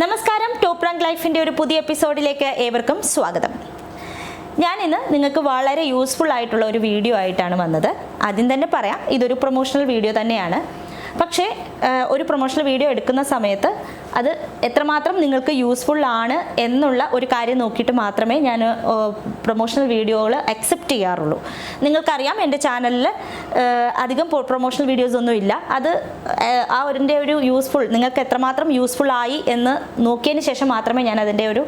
നമസ്കാരം. Top rank ലൈഫിന്റെ ഒരു പുതിയ എപ്പിസോഡിലേക്ക് ഏവർക്കും സ്വാഗതം. ഞാൻ ഇന്ന് നിങ്ങൾക്ക് വളരെ യൂസ്ഫുൾ ആയിട്ടുള്ള ഒരു വീഡിയോ ആയിട്ടാണ് വന്നത്. ആദ്യം തന്നെ പറയാം ഇതൊരു പ്രൊമോഷണൽ വീഡിയോ തന്നെയാണ്. പക്ഷേ ഒരു പ്രൊമോഷണൽ വീഡിയോ എടുക്കുന്ന സമയത്ത് അത് എത്രമാത്രം നിങ്ങൾക്ക് യൂസ്ഫുൾ ആണ് എന്നുള്ള ഒരു കാര്യം നോക്കിയിട്ട് മാത്രമേ ഞാൻ പ്രൊമോഷണൽ വീഡിയോകൾ അക്സെപ്റ്റ് ചെയ്യാറുള്ളൂ. നിങ്ങൾക്കറിയാം എന്റെ ചാനലിൽ അധികം പ്രൊമോഷണൽ വീഡിയോസ് ഒന്നും ഇല്ല. അത് ആ, ഒരിന്റെ ഒരു യൂസ്ഫുൾ നിങ്ങൾക്ക് എത്രമാത്രം യൂസ്ഫുൾ ആയി എന്ന് നോക്കിയതിന് ശേഷം മാത്രമേ ഞാൻ അതിന്റെ ഒരു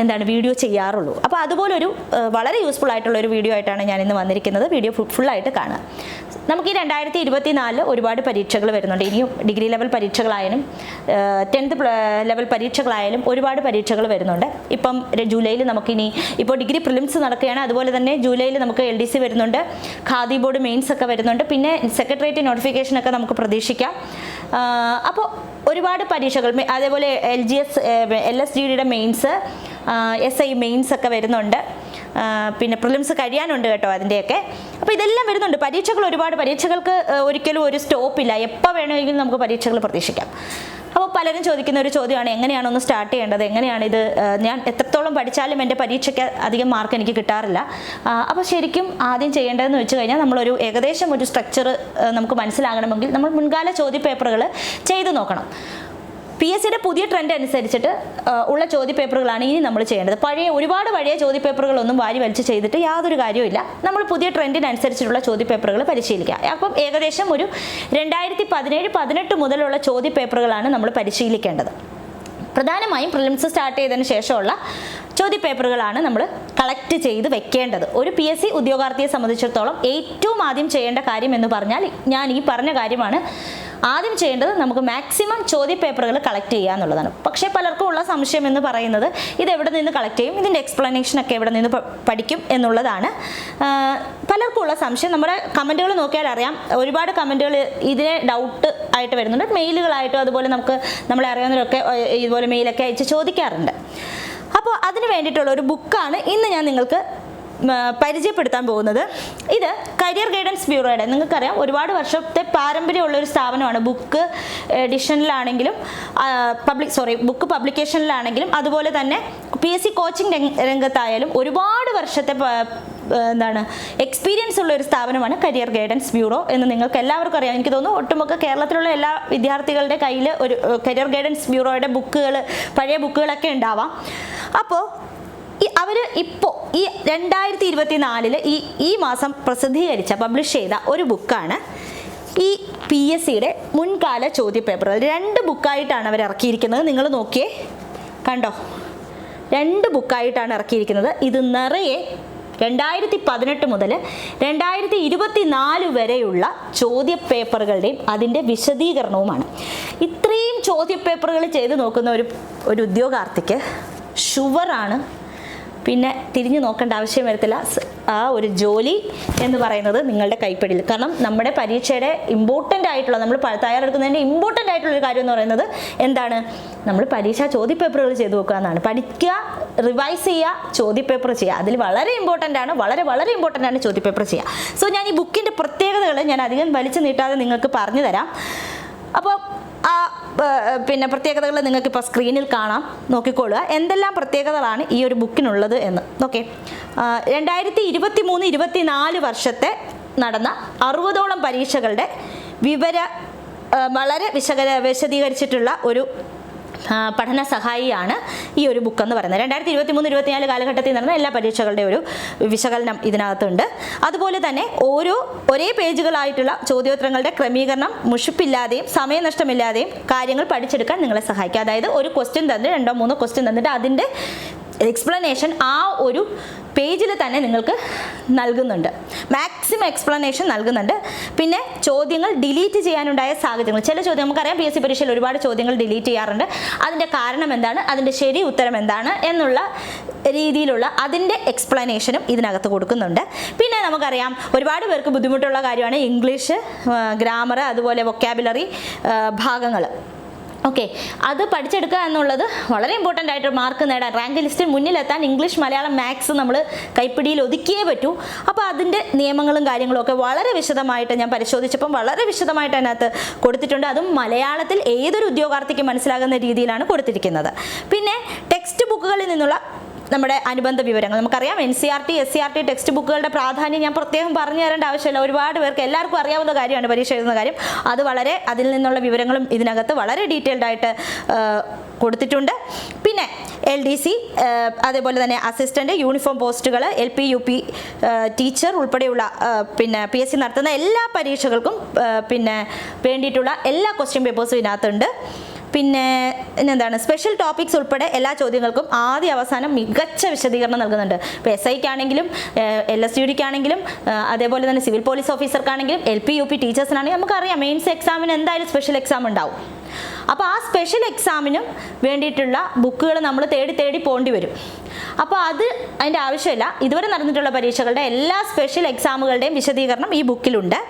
എന്താണ് വീഡിയോ ചെയ്യാറുള്ളൂ. അപ്പോൾ അതുപോലൊരു വളരെ യൂസ്ഫുൾ ആയിട്ടുള്ള ഒരു വീഡിയോ ആയിട്ടാണ് ഞാൻ ഇന്ന് വന്നിരിക്കുന്നത്. വീഡിയോ ഫുള്ളായിട്ട് കാണുക. നമുക്ക് ഈ രണ്ടായിരത്തി ഇരുപത്തി നാലിൽ ഒരുപാട് പരീക്ഷകൾ വരുന്നുണ്ട്. ഇനിയും ഡിഗ്രി ലെവൽ പരീക്ഷകളായാലും ടെൻത്ത് ലെവൽ പരീക്ഷകളായാലും ഒരുപാട് പരീക്ഷകൾ വരുന്നുണ്ട്. ഇപ്പം ജൂലൈയിൽ നമുക്കിനി ഇപ്പോൾ ഡിഗ്രി പ്രിലിംസ് നടക്കുകയാണ്. അതുപോലെ തന്നെ ജൂലൈയിൽ നമുക്ക് എൽ ഡി സി വരുന്നുണ്ട്. ഖാദി ബോർഡ് മെയിൻസ് ഒക്കെ വരുന്നുണ്ട്. പിന്നെ സെക്രട്ടേറിയറ്റ് നോട്ടിഫിക്കേഷൻ ഒക്കെ നമുക്ക് പ്രതീക്ഷിക്കാം. അപ്പോൾ ഒരുപാട് പരീക്ഷകൾ അതേപോലെ L G S L S G ഡിയുടെ മെയിൻസ് എസ് ഐ മെയിൻസ് ഒക്കെ വരുന്നുണ്ട്. പിന്നെ പ്രിലിംസ് കഴിയാനുണ്ട് കേട്ടോ അതിന്റെയൊക്കെ. അപ്പോൾ ഇതെല്ലാം വരുന്നുണ്ട്. പരീക്ഷകൾ ഒരുപാട്. പരീക്ഷകൾക്ക് ഒരിക്കലും ഒരു സ്റ്റോപ്പില്ല. എപ്പോൾ വേണമെങ്കിലും നമുക്ക് പരീക്ഷകൾ പ്രതീക്ഷിക്കാം. അപ്പോൾ പലരും ചോദിക്കുന്ന ഒരു ചോദ്യമാണ് എങ്ങനെയാണ് ഒന്ന് സ്റ്റാർട്ട് ചെയ്യേണ്ടത്? എങ്ങനെയാണ് ഇത് ഞാൻ എത്രത്തോളം പഠിച്ചാലും എന്റെ പരീക്ഷയ്ക്ക് അധികം മാർക്ക് എനിക്ക് കിട്ടാറില്ല. അപ്പോൾ ശരിക്കും ആദ്യം ചെയ്യേണ്ടതെന്ന് വെച്ച് കഴിഞ്ഞാൽ നമ്മളൊരു ഏകദേശം ഒരു സ്ട്രക്ചർ നമുക്ക് മനസ്സിലാകണമെങ്കിൽ നമ്മൾ മുൻകാല ചോദ്യപേപ്പറുകൾ ചെയ്തു നോക്കണം. പി എസ് സിയുടെ പുതിയ ട്രെൻഡ് അനുസരിച്ചിട്ട് ഉള്ള ചോദ്യപേപ്പറുകളാണ് ഇനി നമ്മൾ ചെയ്യേണ്ടത്. പഴയ ഒരുപാട് പഴയ ചോദ്യപേപ്പറുകളൊന്നും വാരി വലിച്ച് ചെയ്തിട്ട് യാതൊരു കാര്യവുമില്ല. നമ്മൾ പുതിയ ട്രെൻഡിനനുസരിച്ചിട്ടുള്ള ചോദ്യപേപ്പറുകൾ പരിശീലിക്കുക അപ്പം ഏകദേശം ഒരു രണ്ടായിരത്തി പതിനേഴ് പതിനെട്ട് മുതലുള്ള ചോദ്യപേപ്പറുകളാണ് നമ്മൾ പരിശീലിക്കേണ്ടത്. പ്രധാനമായും പ്രിലിംസ് സ്റ്റാർട്ട് ചെയ്തതിന് ശേഷമുള്ള ചോദ്യപേപ്പറുകളാണ് നമ്മൾ കളക്ട് ചെയ്ത് വെക്കേണ്ടത്. ഒരു പി എസ് സി ഉദ്യോഗാർത്ഥിയെ സംബന്ധിച്ചിടത്തോളം ഏറ്റവും ആദ്യം ചെയ്യേണ്ട കാര്യം എന്ന് പറഞ്ഞാൽ ഞാൻ ഈ പറഞ്ഞ കാര്യമാണ് ആദ്യം ചെയ്യേണ്ടത് നമുക്ക് മാക്സിമം ചോദ്യപേപ്പറുകൾ കളക്ട് ചെയ്യുക എന്നുള്ളതാണ്. പക്ഷേ പലർക്കും ഉള്ള സംശയം എന്ന് പറയുന്നത് ഇത് എവിടെ നിന്ന് കളക്ട് ചെയ്യും ഇതിന്റെ എക്സ്പ്ലനേഷൻ ഒക്കെ എവിടെ നിന്ന് പഠിക്കും എന്നുള്ളതാണ്. പലർക്കും ഉള്ള സംശയം. നമ്മുടെ കമന്റുകൾ നോക്കിയാൽ അറിയാം. ഒരുപാട് കമന്റുകൾ ഇതിനെ ഡൗട്ട് ആയിട്ട് വരുന്നുണ്ട്. മെയിലുകളായിട്ടും അതുപോലെ നമുക്ക് നമ്മളെ അറിയാവുന്നവരൊക്കെ ഇതുപോലെ മെയിലൊക്കെ അയച്ച് ചോദിക്കാറുണ്ട്. അപ്പോൾ അതിന് വേണ്ടിയിട്ടുള്ള ഒരു ബുക്കാണ് ഇന്ന് ഞാൻ നിങ്ങൾക്ക് പരിചയപ്പെടുത്താൻ പോകുന്നത്. ഇത് കരിയർ ഗൈഡൻസ് ബ്യൂറോയുടെ നിങ്ങൾക്കറിയാം ഒരുപാട് വർഷത്തെ പാരമ്പര്യമുള്ള ഒരു സ്ഥാപനമാണ്. ബുക്ക് എഡിഷനിലാണെങ്കിലും പബ്ലിക് സോറി ബുക്ക് പബ്ലിക്കേഷനിലാണെങ്കിലും അതുപോലെ തന്നെ പി എസ് സി കോച്ചിങ് രംഗത്തായാലും ഒരുപാട് വർഷത്തെ എന്താണ് എക്സ്പീരിയൻസ് ഉള്ള ഒരു സ്ഥാപനമാണ് കരിയർ ഗൈഡൻസ് ബ്യൂറോ എന്ന് നിങ്ങൾക്ക് എല്ലാവർക്കും അറിയാം. എനിക്ക് തോന്നുന്നു ഒട്ടുമൊക്കെ കേരളത്തിലുള്ള എല്ലാ വിദ്യാർത്ഥികളുടെ കയ്യിൽ ഒരു കരിയർ ഗൈഡൻസ് ബ്യൂറോയുടെ ബുക്കുകൾ പഴയ ബുക്കുകളൊക്കെ ഉണ്ടാവാം. അപ്പോൾ അവർ ഇപ്പോൾ ഈ രണ്ടായിരത്തി ഇരുപത്തി നാലിൽ ഈ ഈ മാസം പ്രസിദ്ധീകരിച്ച പബ്ലിഷ് ചെയ്ത ഒരു ബുക്കാണ് ഈ പി എസ് സിയുടെ മുൻകാല ചോദ്യപേപ്പറുകൾ രണ്ട് ബുക്കായിട്ടാണ് അവർ ഇറക്കിയിരിക്കുന്നത്. നിങ്ങൾ നോക്കിയേ. കണ്ടോ? രണ്ട് ബുക്കായിട്ടാണ് ഇറക്കിയിരിക്കുന്നത്. ഇത് നിറയെ രണ്ടായിരത്തി പതിനെട്ട് മുതൽ രണ്ടായിരത്തി ഇരുപത്തി നാല് വരെയുള്ള ചോദ്യപേപ്പറുകളുടെയും അതിന്റെ വിശദീകരണവുമാണ്. ഇത്രയും ചോദ്യപേപ്പറുകൾ ചെയ്ത് നോക്കുന്ന ഒരു ഒരു ഉദ്യോഗാർത്ഥിക്ക് ഷുവറാണ് പിന്നെ തിരിഞ്ഞു നോക്കേണ്ട ആവശ്യം വരത്തില്ല. ആ ഒരു ജോലി എന്ന് പറയുന്നത് നിങ്ങളുടെ കൈപ്പിടിയിൽ. കാരണം നമ്മുടെ പരീക്ഷയുടെ ഇമ്പോർട്ടന്റ് ആയിട്ടുള്ള നമ്മൾ തയ്യാറെടുക്കുന്നതിന്റെ ഇമ്പോർട്ടന്റ് ആയിട്ടുള്ള ഒരു കാര്യം എന്ന് പറയുന്നത് എന്താണ്? നമ്മൾ പരീക്ഷാ ചോദ്യപേപ്പറുകൾ ചെയ്തു നോക്കുക എന്നാണ്. പഠിക്കുക റിവൈസ് ചെയ്യുക ചോദ്യപേപ്പർ ചെയ്യുക. അതിൽ വളരെ ഇമ്പോർട്ടന്റ് ആണ് വളരെ വളരെ ഇമ്പോർട്ടന്റ് ആണ് ചോദ്യപേപ്പർ ചെയ്യുക. സോ ഞാൻ ഈ ബുക്കിന്റെ പ്രത്യേകതകൾ ഞാൻ അധികം വലിച്ചു നീട്ടാതെ നിങ്ങൾക്ക് പറഞ്ഞു തരാം. അപ്പോൾ പിന്നെ പ്രത്യേകതകൾ നിങ്ങൾക്ക് ഇപ്പോൾ സ്ക്രീനിൽ കാണാം. നോക്കിക്കൊള്ളുക എന്തെല്ലാം പ്രത്യേകതകളാണ് ഈ ഒരു ബുക്കിനുള്ളത് എന്ന്. ഓക്കെ രണ്ടായിരത്തി ഇരുപത്തി മൂന്ന് ഇരുപത്തി നാല് വർഷത്തെ നടന്ന അറുപതോളം പരീക്ഷകളുടെ വിവര വളരെ വിശകല വിശദീകരിച്ചിട്ടുള്ള ഒരു പഠന സഹായിയാണ് ഈ ഒരു ബുക്ക് എന്ന് പറയുന്നത്. രണ്ടായിരത്തി ഇരുപത്തി മൂന്ന് ഇരുപത്തിനാല് കാലഘട്ടത്തിൽ നടന്ന എല്ലാ പരീക്ഷകളുടെ ഒരു വിശകലനം ഇതിനകത്തുണ്ട്. അതുപോലെ തന്നെ ഓരോ ഒരേ പേജുകളായിട്ടുള്ള ചോദ്യോത്തരങ്ങളുടെ ക്രമീകരണം മുഷിപ്പില്ലാതെയും സമയനഷ്ടമില്ലാതെയും കാര്യങ്ങൾ പഠിച്ചെടുക്കാൻ നിങ്ങളെ സഹായിക്കും. അതായത് ഒരു ക്വസ്റ്റ്യൻ തന്നിട്ട് രണ്ടോ മൂന്നോ ക്വസ്റ്റ്യൻ തന്നിട്ട് അതിന്റെ എക്സ്പ്ലനേഷൻ ആ ഒരു പേജിൽ തന്നെ നിങ്ങൾക്ക് നൽകുന്നുണ്ട്. മാക്സിമം എക്സ്പ്ലനേഷൻ നൽകുന്നുണ്ട്. പിന്നെ ചോദ്യങ്ങൾ ഡിലീറ്റ് ചെയ്യാനുണ്ടായ സാഹചര്യങ്ങൾ. ചില ചോദ്യം നമുക്കറിയാം പി എസ് സി പരീക്ഷയിൽ ഒരുപാട് ചോദ്യങ്ങൾ ഡിലീറ്റ് ചെയ്യാറുണ്ട്. അതിന്റെ കാരണം എന്താണ്? അതിന്റെ ശരി ഉത്തരം എന്താണ്? എന്നുള്ള രീതിയിലുള്ള അതിന്റെ എക്സ്പ്ലനേഷനും ഇതിനകത്ത് കൊടുക്കുന്നുണ്ട്. പിന്നെ നമുക്കറിയാം ഒരുപാട് പേർക്ക് ബുദ്ധിമുട്ടുള്ള കാര്യമാണ് ഇംഗ്ലീഷ് ഗ്രാമർ അതുപോലെ വൊക്കാബുലറി ഭാഗങ്ങൾ. ഓക്കെ അത് പഠിച്ചെടുക്കുക എന്നുള്ളത് വളരെ ഇമ്പോർട്ടന്റ് ആയിട്ട് മാർക്ക് നേടാൻ റാങ്ക് ലിസ്റ്റിൽ മുന്നിലെത്താൻ ഇംഗ്ലീഷ് മലയാളം മാത്സ് നമ്മൾ കൈപ്പിടിയിൽ ഒതുക്കിയേ പറ്റൂ. അപ്പോൾ അതിന്റെ നിയമങ്ങളും കാര്യങ്ങളും ഒക്കെ വളരെ വിശദമായിട്ട് ഞാൻ പരിശോധിച്ചപ്പം വളരെ വിശദമായിട്ട് അതിനകത്ത് കൊടുത്തിട്ടുണ്ട്. അതും മലയാളത്തിൽ ഏതൊരു ഉദ്യോഗാർത്ഥിക്കും മനസ്സിലാകുന്ന രീതിയിലാണ് കൊടുത്തിരിക്കുന്നത്. പിന്നെ ടെക്സ്റ്റ് ബുക്കുകളിൽ നിന്നുള്ള നമ്മുടെ അനുബന്ധ വിവരങ്ങൾ. നമുക്കറിയാം N C R T S C R T text ബുക്കുകളുടെ പ്രാധാന്യം ഞാൻ പ്രത്യേകം പറഞ്ഞു തരേണ്ട ആവശ്യമില്ല. ഒരുപാട് പേർക്ക് എല്ലാവർക്കും അറിയാവുന്ന കാര്യമാണ് പരീക്ഷ എഴുതുന്ന കാര്യം. അത് വളരെ അതിൽ നിന്നുള്ള വിവരങ്ങളും ഇതിനകത്ത് വളരെ ഡീറ്റെയിൽഡ് ആയിട്ട് കൊടുത്തിട്ടുണ്ട്. പിന്നെ എൽ ഡി സി അതേപോലെ തന്നെ അസിസ്റ്റന്റ് യൂണിഫോം പോസ്റ്റുകൾ L P U P teacher ഉൾപ്പെടെയുള്ള പിന്നെ പി എസ് സി നടത്തുന്ന എല്ലാ പരീക്ഷകൾക്കും പിന്നെ വേണ്ടിയിട്ടുള്ള എല്ലാ ക്വസ്റ്റ്യൻ പേപ്പേഴ്സും ഇതിനകത്തുണ്ട്. പിന്നെ എന്താണ് സ്പെഷ്യൽ ടോപ്പിക്സ് ഉൾപ്പെടെ എല്ലാ ചോദ്യങ്ങൾക്കും ആദ്യ അവസാനം മികച്ച വിശദീകരണം നൽകുന്നുണ്ട്. ഇപ്പോൾ എസ് ഐക്കാണെങ്കിലും എൽ എസ് യു ഡിക്കാണെങ്കിലും അതേപോലെ തന്നെ സിവിൽ പോലീസ് ഓഫീസർക്കാണെങ്കിലും എൽ പി യു പി ടീച്ചേഴ്സിനാണെങ്കിലും നമുക്കറിയാം മെയിൻസ് എക്സാമിന് എന്തായാലും സ്പെഷ്യൽ എക്സാം ഉണ്ടാവും. അപ്പോൾ ആ സ്പെഷ്യൽ എക്സാമിനും വേണ്ടിയിട്ടുള്ള ബുക്കുകൾ നമ്മൾ തേടി തേടി പോകേണ്ടി വരും. അപ്പോൾ അത് അതിന്റെ ആവശ്യമില്ല. ഇതുവരെ നടന്നിട്ടുള്ള പരീക്ഷകളുടെ എല്ലാ സ്പെഷ്യൽ എക്സാമുകളുടെയും വിശദീകരണം ഈ ബുക്കിലുണ്ട്.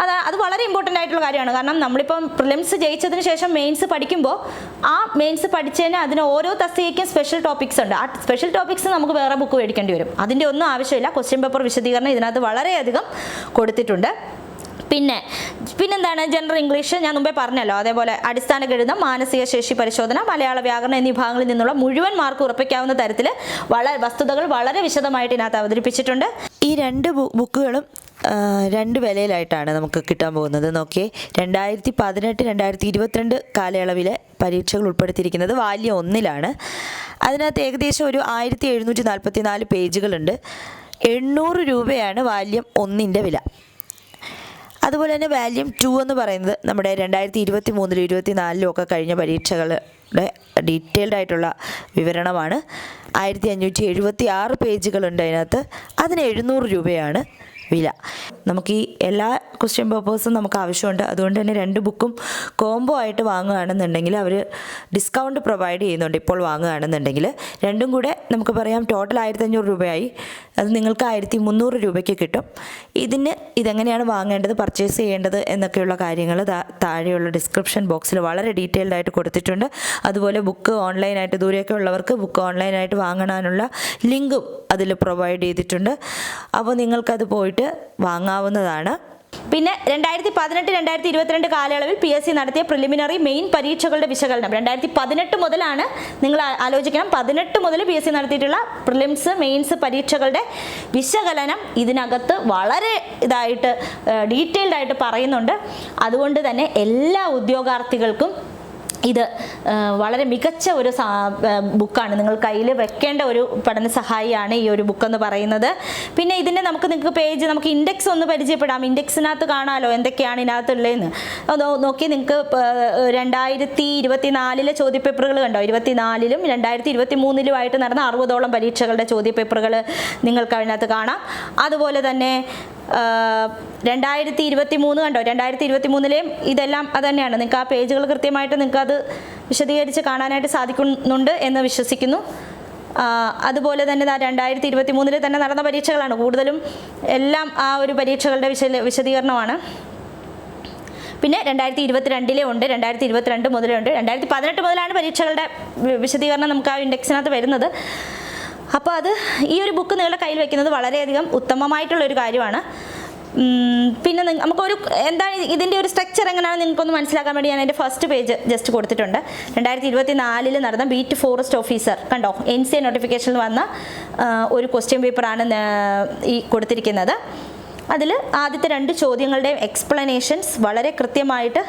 അത് അത് വളരെ ഇമ്പോർട്ടന്റ് ആയിട്ടുള്ള കാര്യമാണ്. കാരണം നമ്മളിപ്പം പ്രിലിംസ് ജയിച്ചതിന് ശേഷം മെയിൻസ് പഠിക്കുമ്പോൾ ആ മെയിൻസ് പഠിച്ചതിന് അതിന് ഓരോ തസ്തികയ്ക്കും സ്പെഷ്യൽ ടോപ്പിക്സ് ഉണ്ട്. ആ സ്പെഷ്യൽ ടോപ്പിക്സ് നമുക്ക് വേറെ ബുക്ക് മേടിക്കേണ്ടി വരും. അതിന്റെ ഒന്നും ആവശ്യമില്ല. ക്വസ്റ്റ്യൻ പേപ്പർ വിശദീകരണം ഇതിനകത്ത് വളരെയധികം കൊടുത്തിട്ടുണ്ട്. പിന്നെ പിന്നെന്താണ്? ജനറൽ ഇംഗ്ലീഷ് ഞാൻ മുമ്പേ പറഞ്ഞല്ലോ. അതേപോലെ അടിസ്ഥാന ഗണിതം മാനസിക ശേഷി പരിശോധന മലയാള വ്യാകരണം എന്നീ ഭാഗങ്ങളിൽ നിന്നുള്ള മുഴുവൻ മാർക്ക് ഉറപ്പിക്കാവുന്ന തരത്തിൽ വളരെ വസ്തുതകൾ വളരെ വിശദമായിട്ട് ഇതിനകത്ത് അവതരിപ്പിച്ചിട്ടുണ്ട്. ഈ രണ്ട് ബുക്കുകളും രണ്ട് വിലയിലായിട്ടാണ് നമുക്ക് കിട്ടാൻ പോകുന്നത്. നോക്കിയേ രണ്ടായിരത്തി പതിനെട്ട് രണ്ടായിരത്തി ഇരുപത്തിരണ്ട് കാലയളവിലെ പരീക്ഷകൾ ഉൾപ്പെടുത്തിയിരിക്കുന്നത് വാല്യ ഒന്നിലാണ്. അതിനകത്ത് ഏകദേശം ഒരു ആയിരത്തി എഴുന്നൂറ്റി നാൽപ്പത്തി നാല് പേജുകളുണ്ട്. എണ്ണൂറ് രൂപയാണ് വാല്യം ഒന്നിന്റെ വില. അതുപോലെ തന്നെ വാല്യം ടു എന്ന് പറയുന്നത് നമ്മുടെ രണ്ടായിരത്തി ഇരുപത്തി മൂന്നിലും ഇരുപത്തി നാലിലും ഒക്കെ കഴിഞ്ഞ പരീക്ഷകളുടെ ഡീറ്റെയിൽഡ് ആയിട്ടുള്ള വിവരണമാണ്. ആയിരത്തി അഞ്ഞൂറ്റി എഴുപത്തി ആറ് പേജുകളുണ്ട് അതിനകത്ത്. അതിന് എഴുന്നൂറ് രൂപയാണ് വില. നമുക്ക് ഈ എല്ലാ ക്വസ്റ്റ്യൻ പേപ്പേഴ്സും നമുക്ക് ആവശ്യമുണ്ട്. അതുകൊണ്ട് തന്നെ രണ്ട് ബുക്കും കോംബോ ആയിട്ട് വാങ്ങുകയാണെന്നുണ്ടെങ്കിൽ അവർ ഡിസ്കൗണ്ട് പ്രൊവൈഡ് ചെയ്യുന്നുണ്ട് ഇപ്പോൾ വാങ്ങുകയാണെന്നുണ്ടെങ്കിൽ. രണ്ടും കൂടെ നമുക്ക് പറയാം ടോട്ടൽ ആയിരത്തി അഞ്ഞൂറ് രൂപയായി. അത് നിങ്ങൾക്ക് ആയിരത്തി മുന്നൂറ് രൂപയ്ക്ക് കിട്ടും. ഇതിന് ഇതെങ്ങനെയാണ് വാങ്ങേണ്ടത് പർച്ചേസ് ചെയ്യേണ്ടത് എന്നൊക്കെയുള്ള കാര്യങ്ങൾ താഴെയുള്ള ഡിസ്ക്രിപ്ഷൻ ബോക്സിൽ വളരെ ഡീറ്റെയിൽഡ് ആയിട്ട് കൊടുത്തിട്ടുണ്ട്. അതുപോലെ ബുക്ക് ഓൺലൈനായിട്ട് ദൂരെയൊക്കെ ഉള്ളവർക്ക് ബുക്ക് ഓൺലൈനായിട്ട് വാങ്ങാനുള്ള ലിങ്കും അതിൽ പ്രൊവൈഡ് ചെയ്തിട്ടുണ്ട്. അപ്പോൾ നിങ്ങൾക്കത് പോയിട്ട് വാങ്ങാവുന്നതാണ്. പിന്നെ രണ്ടായിരത്തി പതിനെട്ട് രണ്ടായിരത്തി ഇരുപത്തിരണ്ട് കാലയളവിൽ പി എസ് സി നടത്തിയ പ്രിലിമിനറി മെയിൻ പരീക്ഷകളുടെ വിശകലനം. രണ്ടായിരത്തി പതിനെട്ട് മുതലാണ് നിങ്ങൾ ആലോചിക്കണം. പതിനെട്ട് മുതൽ പി എസ് സി നടത്തിയിട്ടുള്ള പ്രിലിംസ് മെയിൻസ് പരീക്ഷകളുടെ വിശകലനം ഇതിനകത്ത് വളരെ ഇതായിട്ട് ഡീറ്റെയിൽഡ് ആയിട്ട് പറയുന്നുണ്ട്. അതുകൊണ്ട് തന്നെ എല്ലാ ഉദ്യോഗാർത്ഥികൾക്കും ഇത് വളരെ മികച്ച ഒരു ബുക്കാണ്. നിങ്ങൾ കയ്യിൽ വെക്കേണ്ട ഒരു പഠന സഹായിയാണ് ഈ ഒരു ബുക്ക് എന്ന് പറയുന്നത്. പിന്നെ ഇതിന്റെ നമുക്ക് നിങ്ങൾക്ക് പേജ് നമുക്ക് ഇൻഡെക്സ് ഒന്ന് പരിചയപ്പെടാം. ഇൻഡെക്സിനകത്ത് കാണാമല്ലോ എന്തൊക്കെയാണ് ഇതിനകത്തുള്ളതെന്ന്. നോക്കി നിങ്ങൾക്ക് രണ്ടായിരത്തി ഇരുപത്തി നാലിലെ ചോദ്യപേപ്പറുകൾ കണ്ടോ? ഇരുപത്തിനാലിലും രണ്ടായിരത്തി ഇരുപത്തി മൂന്നിലുമായിട്ട് നടന്ന അറുപതോളം പരീക്ഷകളുടെ ചോദ്യപേപ്പറുകൾ നിങ്ങൾക്ക് അതിനകത്ത് കാണാം. അതുപോലെ തന്നെ രണ്ടായിരത്തി ഇരുപത്തി മൂന്ന് കണ്ടോ? രണ്ടായിരത്തി ഇരുപത്തി മൂന്നിലെയും ഇതെല്ലാം അത് തന്നെയാണ് നിങ്ങൾക്ക് ആ പേജുകൾ കൃത്യമായിട്ട് നിങ്ങൾക്ക് അത് വിശദീകരിച്ച് കാണാനായിട്ട് സാധിക്കുന്നുണ്ട് എന്ന് വിശ്വസിക്കുന്നു. അതുപോലെ തന്നെ രണ്ടായിരത്തി ഇരുപത്തി മൂന്നിൽ തന്നെ നടന്ന പരീക്ഷകളാണ്. കൂടുതലും എല്ലാം ആ ഒരു പരീക്ഷകളുടെ വിശ വിശദീകരണമാണ്. പിന്നെ രണ്ടായിരത്തി ഇരുപത്തിരണ്ടിലെ ഉണ്ട് രണ്ടായിരത്തി ഇരുപത്തിരണ്ട് മുതലേ ഉണ്ട്. രണ്ടായിരത്തി പതിനെട്ട് മുതലാണ് പരീക്ഷകളുടെ വിശദീകരണം നമുക്ക് ആ ഇൻഡെക്സിനകത്ത് വരുന്നത്. അപ്പോൾ അത് ഈ ഒരു ബുക്ക് നിങ്ങളുടെ കയ്യിൽ വെക്കുന്നത് വളരെയധികം ഉത്തമമായിട്ടുള്ള ഒരു കാര്യമാണ്. പിന്നെ നമുക്കൊരു എന്താണ് ഇതിന്റെ ഒരു സ്ട്രക്ചർ എങ്ങനെയാണെന്ന് നിങ്ങൾക്കൊന്ന് മനസ്സിലാക്കാൻ വേണ്ടി ഞാൻ എന്റെ ഫസ്റ്റ് പേജ് ജസ്റ്റ് കൊടുത്തിട്ടുണ്ട്. രണ്ടായിരത്തി ഇരുപത്തി നാലിൽ നടന്ന ബീറ്റ് ഫോറസ്റ്റ് ഓഫീസർ കണ്ടോ? എൻ സി എ നോട്ടിഫിക്കേഷനിൽ വന്ന ഒരു ക്വസ്റ്റ്യൻ പേപ്പറാണ് ഈ കൊടുത്തിരിക്കുന്നത്. അതിൽ ആദ്യത്തെ രണ്ട് ചോദ്യങ്ങളുടെയും എക്സ്പ്ലനേഷൻസ് വളരെ കൃത്യമായിട്ട്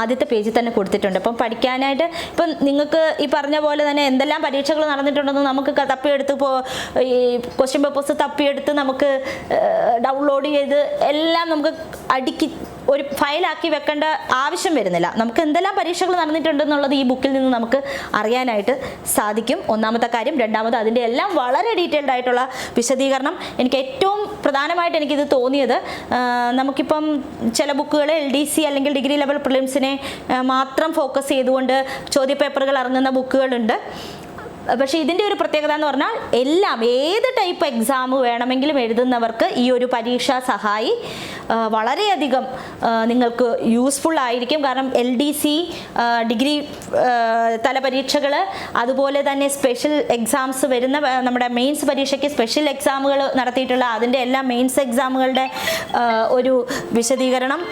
ആദ്യത്തെ പേജിൽ തന്നെ കൊടുത്തിട്ടുണ്ട്. അപ്പം പഠിക്കാനായിട്ട് ഇപ്പം നിങ്ങൾക്ക് ഈ പറഞ്ഞ പോലെ തന്നെ എന്തെല്ലാം പരീക്ഷകൾ നടന്നിട്ടുണ്ടെന്ന് നമുക്ക് തപ്പിയെടുത്ത് ഇപ്പോൾ ഈ ക്വസ്റ്റ്യൻ പേപ്പേഴ്സ് തപ്പിയെടുത്ത് നമുക്ക് ഡൗൺലോഡ് ചെയ്ത് എല്ലാം നമുക്ക് അടുക്കി ഒരു ഫയലാക്കി വെക്കേണ്ട ആവശ്യം വരുന്നില്ല. നമുക്ക് എന്തെല്ലാം പരീക്ഷകൾ നടന്നിട്ടുണ്ടെന്നുള്ളത് ഈ ബുക്കിൽ നിന്ന് നമുക്ക് അറിയാനായിട്ട് സാധിക്കും. ഒന്നാമത്തെ കാര്യം. രണ്ടാമത് അതിന്റെ എല്ലാം വളരെ ഡീറ്റെയിൽഡ് ആയിട്ടുള്ള വിശദീകരണം. എനിക്ക് ഏറ്റവും പ്രധാനമായിട്ട് എനിക്കിത് തോന്നിയത് നമുക്കിപ്പം ചില ബുക്കുകൾ എൽ ഡി സി അല്ലെങ്കിൽ ഡിഗ്രി ലെവൽ പ്രിലിംസിനെ മാത്രം ഫോക്കസ് ചെയ്തുകൊണ്ട് ചോദ്യപേപ്പറുകൾ ഇറങ്ങുന്ന ബുക്കുകളുണ്ട്. പക്ഷേ ഇതിന്റെ ഒരു പ്രത്യേകത എന്ന് പറഞ്ഞാൽ എല്ലാം ഏത് ടൈപ്പ് എക്സാം വേണമെങ്കിലും എഴുതുന്നവർക്ക് ഈ ഒരു പരീക്ഷാ സഹായി വളരെയധികം നിങ്ങൾക്ക് യൂസ്ഫുൾ ആയിരിക്കും. കാരണം എൽ ഡി സി ഡിഗ്രി തല പരീക്ഷകൾ അതുപോലെ തന്നെ സ്പെഷ്യൽ എക്സാംസ് വരുന്ന നമ്മുടെ മെയിൻസ് പരീക്ഷയ്ക്ക് സ്പെഷ്യൽ എക്സാമുകൾ നടത്തിയിട്ടുള്ള അതിന്റെ എല്ലാ മെയിൻസ് എക്സാമുകളുടെ ഒരു വിശദീകരണം.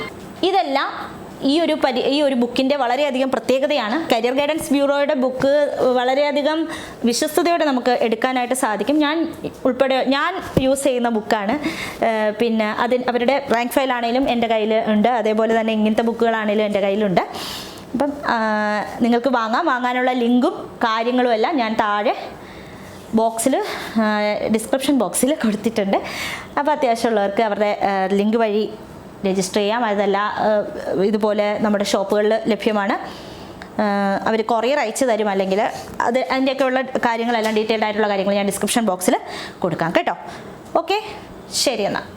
ഇതെല്ലാം ഈ ഒരു പരി ഈ ഒരു ബുക്കിന്റെ വളരെയധികം പ്രത്യേകതയാണ്. കരിയർ ഗൈഡൻസ് ബ്യൂറോയുടെ ബുക്ക് വളരെയധികം വിശ്വസ്തയോടെ നമുക്ക് എടുക്കാനായിട്ട് സാധിക്കും. ഞാൻ ഉൾപ്പെടെ ഞാൻ യൂസ് ചെയ്യുന്ന ബുക്കാണ്. പിന്നെ അതിന് അവരുടെ റാങ്ക് ഫയൽ ആണെങ്കിലും എന്റെ കയ്യിൽ ഉണ്ട്. അതേപോലെ തന്നെ ഇങ്ങനത്തെ ബുക്കുകളാണെങ്കിലും എന്റെ കയ്യിലുണ്ട്. അപ്പം നിങ്ങൾക്ക് വാങ്ങാം. വാങ്ങാനുള്ള ലിങ്കും കാര്യങ്ങളും എല്ലാം ഞാൻ താഴെ ബോക്സിൽ ഡിസ്ക്രിപ്ഷൻ ബോക്സിൽ കൊടുത്തിട്ടുണ്ട്. അപ്പോൾ അത്യാവശ്യമുള്ളവർക്ക് അവരുടെ ലിങ്ക് വഴി രജിസ്റ്റർ ചെയ്യാം. അതല്ല ഇതുപോലെ നമ്മുടെ ഷോപ്പുകളിൽ ലഭ്യമാണ്. അവർ കൊറിയർ അയച്ചു തരും. അല്ലെങ്കിൽ അത് അതിന്റെയൊക്കെ ഉള്ള കാര്യങ്ങളെല്ലാം ഡീറ്റെയിൽഡ് ആയിട്ടുള്ള കാര്യങ്ങൾ ഞാൻ ഡിസ്ക്രിപ്ഷൻ ബോക്സിൽ കൊടുക്കാം. കേട്ടോ? ഓക്കെ ശരി എന്നാൽ